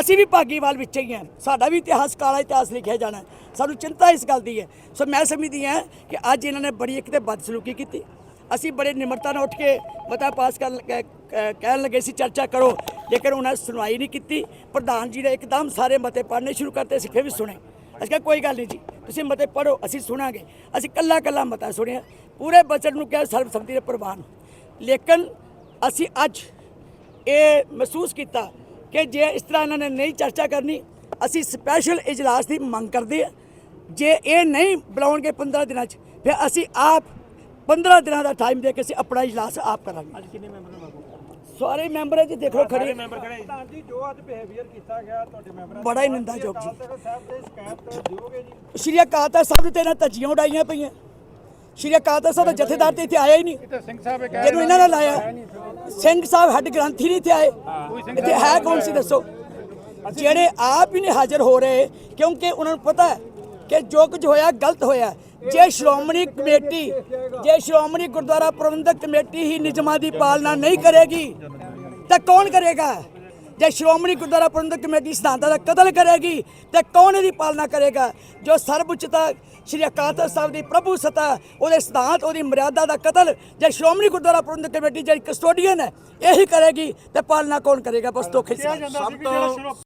ਅਸੀਂ ਵੀ ਭਾਗੀਵਾਲ ਵਿੱਚ ਹੀ ਹਾਂ। ਸਾਡਾ ਵੀ ਇਤਿਹਾਸ ਕਾਲਾ ਇਤਿਹਾਸ ਲਿਖਿਆ ਜਾਣਾ ਸਾਨੂੰ ਚਿੰਤਾ ਇਸ ਗੱਲ ਦੀ ਹੈ। ਸੋ ਮੈਂ ਸਮਝਦੀ ਹਾਂ ਕਿ ਅੱਜ ਇਹਨਾਂ ਨੇ ਬੜੀ ਇੱਕ ਤੇ ਬਦਸਲੂਕੀ ਕੀਤੀ। ਅਸੀਂ ਬੜੇ ਨਿਮਰਤਾ ਨਾਲ ਉੱਠ ਕੇ ਮਤਾ ਪਾਸ ਕਰਨ ਕਹਿ- ਕਹਿਣ ਲੱਗੇ ਸੀ, ਚਰਚਾ ਕਰੋ। ਲੇਕਿਨ ਉਹਨਾਂ ਸੁਣਵਾਈ ਨਹੀਂ ਕੀਤੀ, ਪ੍ਰਧਾਨ ਜੀ ਨੇ ਇੱਕਦਮ ਸਾਰੇ ਮਤੇ ਪੜ੍ਹਨੇ ਸ਼ੁਰੂ ਕਰਤੇ, ਅਸੀਂ ਫਿਰ ਵੀ ਸੁਣੇ। ਅਸੀਂ ਕਿਹਾ, ਕੋਈ ਗੱਲ ਨਹੀਂ ਜੀ, ਤੁਸੀਂ ਮਤੇ ਪੜ੍ਹੋ, ਅਸੀਂ ਸੁਣਾਂਗੇ। ਅਸੀਂ ਕੱਲਾ ਕੱਲਾ ਮਤਾ ਸੁਣਿਆ। ਪੂਰੇ ਬਜਟ ਨੂੰ ਕਿਹਾ, ਸਰਬਸੰਮਤੀ ਦੇ ਪ੍ਰਵਾਨ। ਲੇਕਿਨ ਅਸੀਂ ਅੱਜ ਇਹ ਮਹਿਸੂਸ ਕੀਤਾ ਕਿ ਜੇ ਇਸ ਤਰ੍ਹਾਂ ਇਹਨਾਂ ਨੇ ਨਹੀਂ ਚਰਚਾ ਕਰਨੀ ਅਸੀਂ ਸਪੈਸ਼ਲ ਇਜਲਾਸ ਦੀ ਮੰਗ ਕਰਦੇ ਹਾਂ। ਜੇ ਇਹ ਨਹੀਂ ਬੁਲਾਉਣਗੇ 15 ਦਿਨਾਂ 'ਚ ਫਿਰ ਅਸੀਂ ਆਪ 15 ਦਿਨਾਂ ਦਾ ਟਾਈਮ ਦੇ ਕੇ ਅਸੀਂ ਆਪਣਾ ਇਜਲਾਸ ਆਪ ਕਰਾਂਗੇ। ਅੱਜ ਕਿੰਨੇ ਮੈਂਬਰ ਸਾਰੇ ਮੈਂਬਰ ਜੀ ਦੇਖ ਖੜੇ। ਮੈਂਬਰ ਖੜੇ। ਜੀ ਪ੍ਰਧਾਨ ਜੀ ਜੋ ਅੱਜ ਬਿਹੇਵੀਅਰ ਕੀਤਾ ਗਿਆ ਤੁਹਾਡੇ ਮੈਂਬਰਾਂ ਬੜਾ ਹੀ ਨਿੰਦਾਯੋਗ ਜੀ। ਅਕਾਲ ਤਖਤ ਸਾਹਿਬ ਦੇ ਸ਼ਿਕਾਇਤ ਦਿਓਗੇ ਜੀ? ਸ਼੍ਰੀ ਅਕਾਲ ਤਖਤ ਸਾਹਿਬ ਤੇ ਇਹਨਾਂ ਧੱਜੀਆਂ ਉਡਾਈਆਂ ਪਈਆਂ। ਸ਼੍ਰੀ ਅਕਾਲ ਤਖਤ ਸਾਹਿਬ ਦਾ ਜਥੇਦਾਰ ਤੇ ਇੱਥੇ ਆਇਆ ਹੀ ਨਹੀਂ। ਤੇ ਸਿੰਘ ਸਾਹਿਬ ਇਹ ਕਹਿ ਜਿਹਨੂੰ ਇਹਨਾਂ ਨੇ ਲਾਇਆ। ਸਿੰਘ ਸਾਹਿਬ ਹੈੱਡ ਗ੍ਰੰਥੀ ਨਹੀਂ ਇੱਥੇ ਆਏ। ਇੱਥੇ ਹੈ ਕੌਣ ਸੀ ਦੱਸੋ? ਜਿਹੜੇ ਆਪ ਹੀ ਨਹੀਂ ਹਾਜ਼ਰ ਹੋ ਰਹੇ ਕਿਉਂਕਿ ਉਹਨਾਂ ਨੂੰ ਪਤਾ ਹੈ ਕਿ ਜੋ ਕੁਝ ਹੋਇਆ ਗਲਤ ਹੋਇਆ ਜੇ ਸ਼੍ਰੋਮਣੀ ਕਮੇਟੀ ਜੇ ਸ਼੍ਰੋਮਣੀ ਗੁਰਦੁਆਰਾ ਪ੍ਰਬੰਧਕ ਕਮੇਟੀ ਹੀ ਨਿਯਮਾਂ ਦੀ ਪਾਲਣਾ ਨਹੀਂ ਕਰੇਗੀ ਤਾਂ ਕੌਣ ਕਰੇਗਾ? ਜੇ ਸ਼੍ਰੋਮਣੀ ਗੁਰਦੁਆਰਾ ਪ੍ਰਬੰਧਕ ਕਮੇਟੀ ਸਿਧਾਂਤਾਂ ਦਾ ਕਤਲ ਕਰੇਗੀ ਤੇ ਕੌਣ ਇਹਦੀ ਪਾਲਣਾ ਕਰੇਗਾ? ਜੋ ਸਰਵਉੱਚਤਾ ਸ਼੍ਰੀ ਅਕਾਲ ਤਖਤ ਸਾਹਿਬ ਦੀ ਪ੍ਰਭੂ ਸਤਾ, ਉਹਦੇ ਸਿਧਾਂਤ, ਉਹਦੀ ਮਰਿਆਦਾ ਦਾ ਕਤਲ ਜੇ ਸ਼੍ਰੋਮਣੀ ਗੁਰਦੁਆਰਾ ਪ੍ਰਬੰਧਕ ਕਮੇਟੀ ਜਿਹੜੀ ਕਸਟੋਡੀਅਨ ਹੈ, ਇਹੀ ਕਰੇਗੀ ਤੇ ਪਾਲਣਾ ਕੌਣ ਕਰੇਗਾ? ਬਸ ਧੋਖੇ ਸਭ ਤੋਂ